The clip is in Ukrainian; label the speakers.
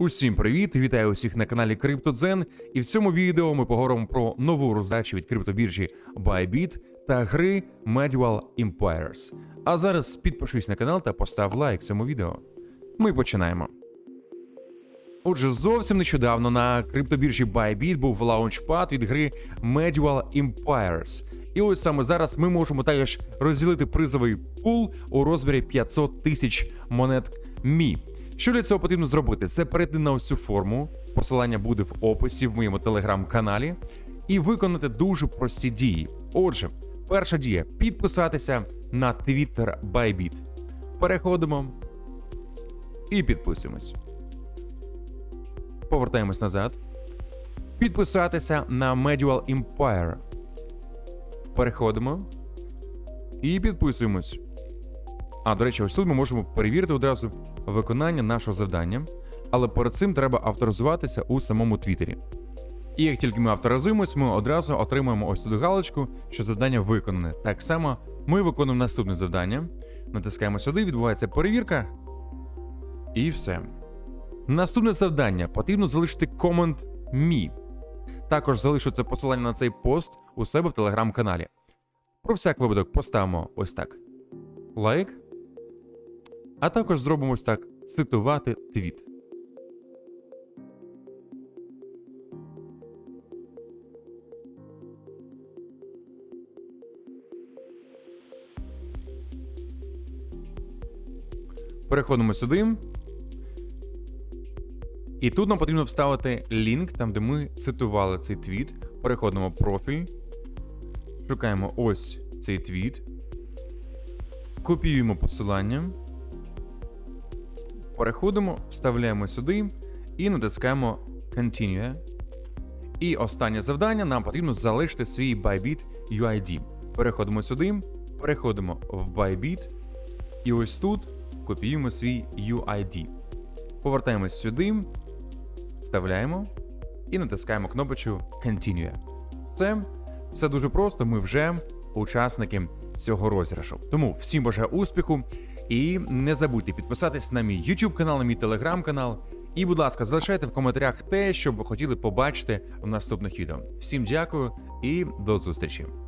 Speaker 1: Усім привіт! Вітаю усіх на каналі CryptoZen. І в цьому відео ми поговоримо про нову роздачу від криптобіржі Bybit та гри Medieval Empires. А зараз підпишись на канал та постав лайк цьому відео. Ми починаємо. Отже, зовсім нещодавно на криптобіржі Bybit був лаунчпад від гри Medieval Empires. І ось саме зараз ми можемо також розділити призовий пул у розмірі 500 тисяч монет Мі. Що для цього потрібно зробити? Це перейти на цю форму. Посилання буде в описі в моєму телеграм-каналі, і виконати дуже прості дії. Отже, перша дія підписатися на Twitter Bybit. Переходимо і підписуємось. Повертаємось назад. Підписатися на Medieval Empire. Переходимо і підписуємось. А, до речі, ось тут ми можемо перевірити одразу виконання нашого завдання, але перед цим треба авторизуватися у самому Твіттері. І як тільки ми авторизуємось, ми одразу отримаємо ось тут галочку, що завдання виконане. Так само ми виконуємо наступне завдання, натискаємо сюди, відбувається перевірка. І все. Наступне завдання потрібно залишити комент «Мі». Також залишу це посилання на цей пост у себе в телеграм-каналі. Про всяк випадок поставимо ось так: лайк. А також зробимо ось так: цитувати твіт. Переходимо сюди. І тут нам потрібно вставити лінк, там, де ми цитували цей твіт. Переходимо в профіль. Шукаємо ось цей твіт. Копіюємо посилання. Переходимо, вставляємо сюди і натискаємо Continue. І останнє завдання нам потрібно залишити свій Bybit UID. Переходимо сюди, переходимо в Bybit. І ось тут копіюємо свій UID. Повертаємось сюди, вставляємо і натискаємо кнопочку Continue. Все, все дуже просто. Ми вже учасники цього розіграшу. Тому всім бажаю успіху. І не забудьте підписатись на мій YouTube канал, на мій телеграм канал. І, будь ласка, залишайте в коментарях те, що б ви хотіли побачити в наступних відео. Всім дякую і до зустрічі!